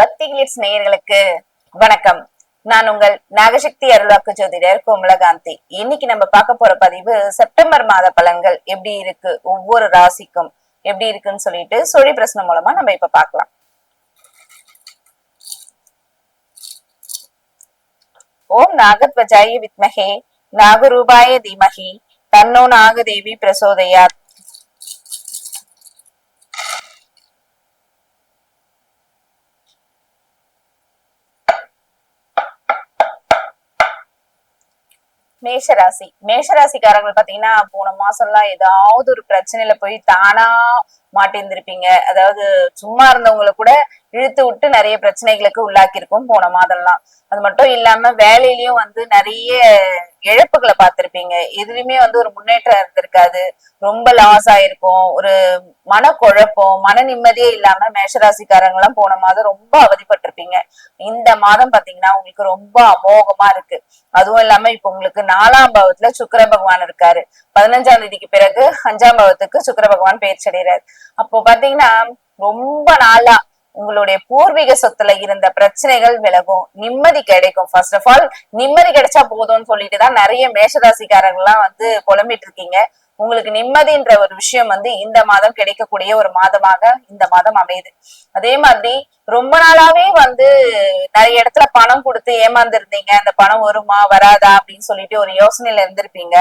பக்தி கிளிட்ஸ் நேயர்களுக்கு வணக்கம். நான் உங்கள் நாகசக்தி அருளாக்கு ஜோதிடர் கோமலகாந்தி. இன்னைக்கு நம்ம பார்க்க போற பதிவு செப்டம்பர் மாத பலன்கள் எப்படி இருக்கு? ஒவ்வொரு ராசிக்கும் எப்படி இருக்குன்னு சொல்லிட்டு சொழி பிரச்சனை மூலமா நம்ம இப்ப பார்க்கலாம். ஓம் நாகத்வஜாய வித்மகே நாகரூபாய தீமகி தன்னோ நாகதேவி பிரசோதயாத். மேஷராசி. மேஷராசிக்காரங்க பாத்தீங்கன்னா போன மாசம்லாம் ஏதாவது ஒரு பிரச்சனையில போய் தானா மாட்டிருந்திருப்பீங்க. அதாவது சும்மா இருந்தவங்களை கூட இழுத்து விட்டு நிறைய பிரச்சனைகளுக்கு உள்ளாக்கி இருக்கும் போன மாதம்லாம். அது மட்டும் இல்லாம வேலையிலயும் வந்து நிறைய இழப்புகளை பார்த்திருப்பீங்க. எதுலயுமே வந்து ஒரு முன்னேற்றம் இருந்திருக்காது. ரொம்ப லாஸ் ஆயிருக்கும். ஒரு மனக்குழப்பம் மன நிம்மதியே இல்லாம மேஷராசிக்காரங்க எல்லாம் போன மாதம் ரொம்ப அவதிப்பட்டிருப்பீங்க. இந்த மாதம் பாத்தீங்கன்னா உங்களுக்கு ரொம்ப அமோகமா இருக்கு. அதுவும் இல்லாம இப்ப உங்களுக்கு நாலாம் பாவத்துல சுக்கிர பகவான் இருக்காரு. பதினஞ்சாம் தேதிக்கு பிறகு அஞ்சாம் பாவத்துக்கு சுக்கிர பகவான் பயிற்சி அடைகிறாரு அப்போ பாத்தீங்கன்னா ரொம்ப நாளா உங்களுடைய பூர்வீக சொத்துல இருந்த பிரச்சனைகள் விலகும் நிம்மதி கிடைக்கும். ஃபர்ஸ்ட் ஆஃப் ஆல் நிம்மதி கிடைச்சா போதும்னு சொல்லிட்டு தான் நிறைய எல்லாம் வந்து புலம்பிட்டு இருக்கீங்க. உங்களுக்கு நிம்மதின்ற ஒரு விஷயம் வந்து இந்த மாதம் கிடைக்கக்கூடிய ஒரு மாதமாக இந்த மாதம் அமையுது. அதே மாதிரி ரொம்ப நாளாவே வந்து நிறைய இடத்துல பணம் கொடுத்து ஏமாந்துருந்தீங்க. அந்த பணம் வருமா வராதா அப்படின்னு சொல்லிட்டு ஒரு யோசனையில இருந்திருப்பீங்க.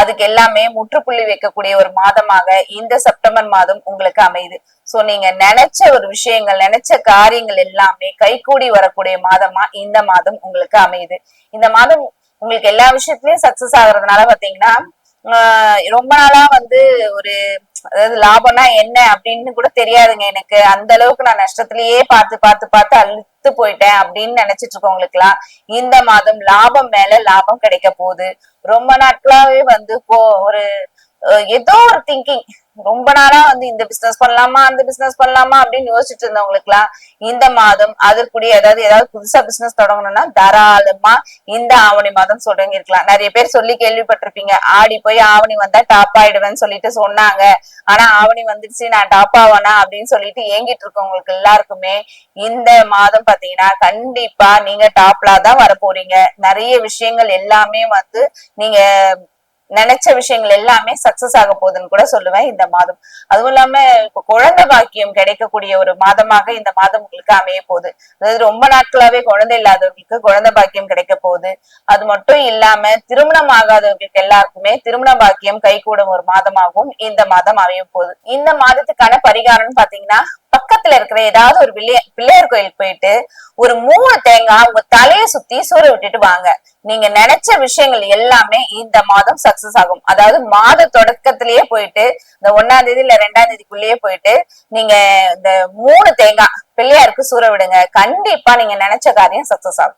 அதுக்கு எல்லாமே முற்றுப்புள்ளி வைக்கக்கூடிய ஒரு மாதமாக இந்த செப்டம்பர் மாதம் உங்களுக்கு அமையுது. சோ நீங்க நினைச்ச ஒரு விஷயங்கள் நினைச்ச காரியங்கள் எல்லாமே கைகூடி வரக்கூடிய மாதமா இந்த மாதம் உங்களுக்கு அமையுது. இந்த மாதம் உங்களுக்கு எல்லா விஷயத்திலயும் சக்சஸ் ஆகுறதுனால பாத்தீங்கன்னா ரொம்ப நாளா வந்து ஒரு அதாவது லாபம்னா என்ன அப்படின்னு கூட தெரியாதுங்க எனக்கு. அந்த அளவுக்கு நான் நஷ்டத்திலேயே பார்த்து பார்த்து பார்த்து அழுத்து போயிட்டேன் அப்படின்னு நினைச்சிட்டு இருக்கவங்களுக்கு எல்லாம் இந்த மாதம் லாபம் மேல லாபம் கிடைக்க போகுது. ரொம்ப நாட்களாவே வந்து போ ஒரு ஏதோ ஒரு திங்கிங் ரொம்ப நாளா வந்து இந்த பிசினஸ் பண்ணலாமா அந்த பிசினஸ் பண்ணலாமா அப்படின்னு யோசிச்சுட்டு இருந்தவங்களுக்கு எல்லாம் இந்த மாதம் அதற்குரிய ஏதாவது ஏதாவது புதுசா பிசினஸ் தொடங்கணும்னா தாராளமா இந்த ஆவணி மாதம் தொடங்கி இருக்கலாம் நிறைய பேர் சொல்லி கேள்விப்பட்டிருப்பீங்க ஆடி போய் ஆவணி வந்தா டாப் ஆயிடுவேன்னு சொல்லிட்டு சொன்னாங்க. ஆனா ஆவணி வந்துருச்சு நான் டாப் ஆவானா அப்படின்னு சொல்லிட்டு ஏங்கிட்டு இருக்கவங்களுக்கு எல்லாருக்குமே இந்த மாதம் பாத்தீங்கன்னா கண்டிப்பா நீங்க டாப்லா தான் வர போறீங்க நிறைய விஷயங்கள் எல்லாமே வந்து நீங்க நினைச்ச விஷயங்கள் எல்லாமே சக்சஸ் ஆக போகுதுன்னு கூட சொல்லுவேன் இந்த மாதம். அதுவும் இல்லாம குழந்தை பாக்கியம் கிடைக்கக்கூடிய ஒரு மாதமாக இந்த மாதம் உங்களுக்கு அமைய போகுது. அதாவது ரொம்ப நாட்களாவே குழந்தை இல்லாதவர்களுக்கு குழந்தை பாக்கியம் கிடைக்க போகுது. அது மட்டும் இல்லாம திருமணம் ஆகாதவர்களுக்கு எல்லாருக்குமே திருமண பாக்கியம் கைகூடும் ஒரு மாதமாகவும் இந்த மாதம் அமைய போகுது. இந்த மாதத்துக்கான பரிகாரம்னு பாத்தீங்கன்னா பக்கத்துல இருக்கிற ஏதாவது ஒரு பிள்ளைய பிள்ளையார் கோயிலுக்கு போயிட்டு ஒரு மூணு தேங்காய் உங்க தலையை சுத்தி சூற விட்டுட்டு வாங்க. நீங்க நினைச்ச விஷயங்கள் எல்லாமே இந்த மாதம் சக்சஸ் ஆகும். அதாவது மாத தொடக்கத்திலேயே போயிட்டு இந்த ஒன்னாம் தேதி இல்ல ரெண்டாம் தேதிக்குள்ளேயே போயிட்டு நீங்க இந்த மூணு தேங்காய் பிள்ளையாருக்கு சூற விடுங்க. கண்டிப்பா நீங்க நினைச்ச காரியம் சக்சஸ் ஆகும்.